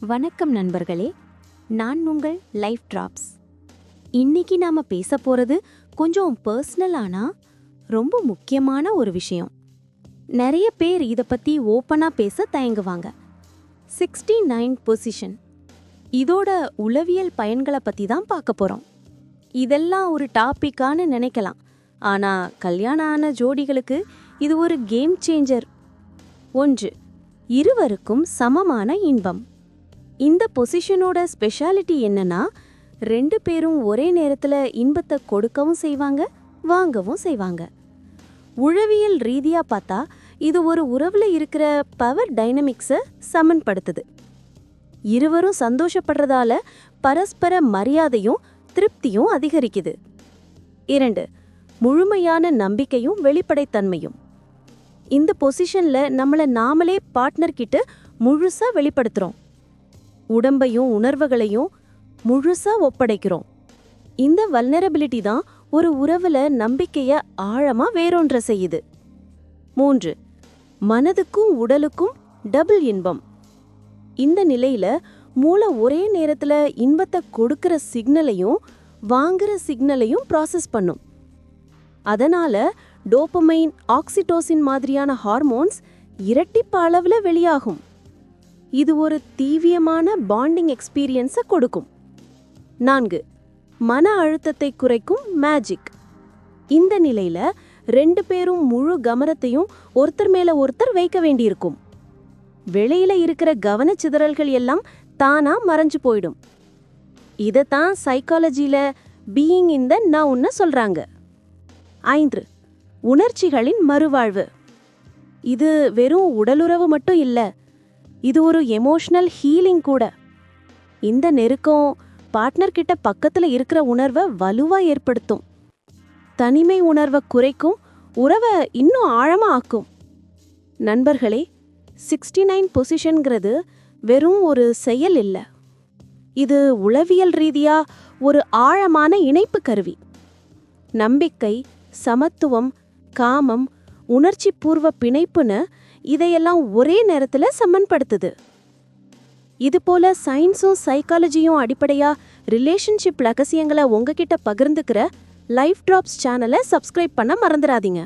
வணக்கம் நண்பர்களே நான் உங்கள் லைஃப் ட்ராப்ஸ் இன்னைக்கு நாம பேச போறது கொஞ்சம் பர்சனலானா ரொம்ப முக்கியமான ஒரு விஷயம். நிறைய பேர் இதை பத்தி ஓப்பனா பேச தயங்குவாங்க. சிக்ஸ்டி நைன் பொசிஷன் இதோட உளவியல் பயன்களை பத்தி தான் பார்க்க போறோம். இதெல்லாம் ஒரு டாபிக்கான்னு நினைக்கலாம். ஆனா கல்யாணம் ஆன ஜோடிகளுக்கு இது ஒரு கேம் சேஞ்சர் ஒன்று இருவருக்கும் சமமான இன்பம். இந்த பொசிஷனோட ஸ்பெஷாலிட்டி என்னன்னா ரெண்டு பேரும் ஒரே நேரத்தில் இன்பத்தை கொடுக்கவும் செய்வாங்க வாங்கவும் செய்வாங்க. உளவியல் ரீதியாக பார்த்தா இது ஒரு உறவில் இருக்கிற பவர் டைனமிக்ஸை சமன்படுத்துது. இருவரும் சந்தோஷப்படுறதால பரஸ்பர மரியாதையும் திருப்தியும் அதிகரிக்குது. இரண்டு முழுமையான நம்பிக்கையும் வெளிப்படைத்தன்மையும். இந்த பொசிஷனில் நம்மளை நாமளே பார்ட்னர் கிட்ட வெளிப்படுத்துகிறோம் உடம்பையும் உணர்வுகளையும் முழுசா ஒப்படைக்கிறோம். இந்த வல்னரபிலிட்டி தான் ஒரு உறவுல நம்பிக்கைய ஆழமா வேறொன்ற செய்யுது. மூன்று மனதுக்கும் உடலுக்கும் டபுள் இன்பம். இந்த நிலையில மூளை ஒரே நேரத்துல இன்பத்தை கொடுக்கிற சிக்னலையும் வாங்குற சிக்னலையும் ப்ராசஸ் பண்ணும். அதனால டோப்பமைன் ஆக்சிடோசின் மாதிரியான ஹார்மோன்ஸ் இரட்டிப்பு அளவில் வெளியாகும். இது ஒரு தீவியமான பாண்டிங் எக்ஸ்பீரியன்ஸை கொடுக்கும். நான்கு மன அழுத்தத்தை குறைக்கும் மேஜிக் இந்த நிலையில ரெண்டு பேரும் முழு கவனத்தையும் ஒருத்தர் மேல ஒருத்தர் வைக்க வேண்டியிருக்கும். வெளியில இருக்கிற கவனச்சிதறல்கள் எல்லாம் தானா மறைஞ்சு போயிடும். இதைத்தான் சைக்காலஜியில பீயிங் இந்த நவுன்னு சொல்றாங்க. ஐந்து உணர்ச்சிகளின் மறுவாழ்வு. இது வெறும் உடலுறவு மட்டும் இல்லை இது ஒரு எமோஷனல் ஹீலிங் கூட. இந்த நெருக்கம் பார்ட்னர் கிட்ட பக்கத்துல இருக்கிற உணர்வை வலுவா ஏற்படுத்தும். தனிமை உணர்வை குறைக்கும் உறவை இன்னும் ஆழமா ஆக்கும். நண்பர்களே சிக்ஸ்டி நைன் பொசிஷன்கிறது வெறும் ஒரு செயல் இல்லை. இது உளவியல் ரீதியா ஒரு ஆழமான இணைப்பு கருவி. நம்பிக்கை சமத்துவம் காமம் உணர்ச்சி பூர்வ பிணைப்புன்னு இதையெல்லாம் ஒரே நேரத்தில் சமன்படுத்துது. இதுபோல சயின்ஸும் சைக்காலஜியும் அடிப்படையா ரிலேஷன்ஷிப் ரகசியங்களை உங்ககிட்ட பகிர்ந்துக்கிற லைஃப் ட்ராப்ஸ் சேனலை சப்ஸ்கிரைப் பண்ண மறந்துடாதீங்க.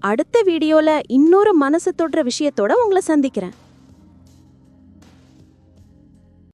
அடுத்த வீடியோவில் இன்னொரு மனசு தொடுற விஷயத்தோட உங்களை சந்திக்கிறேன்.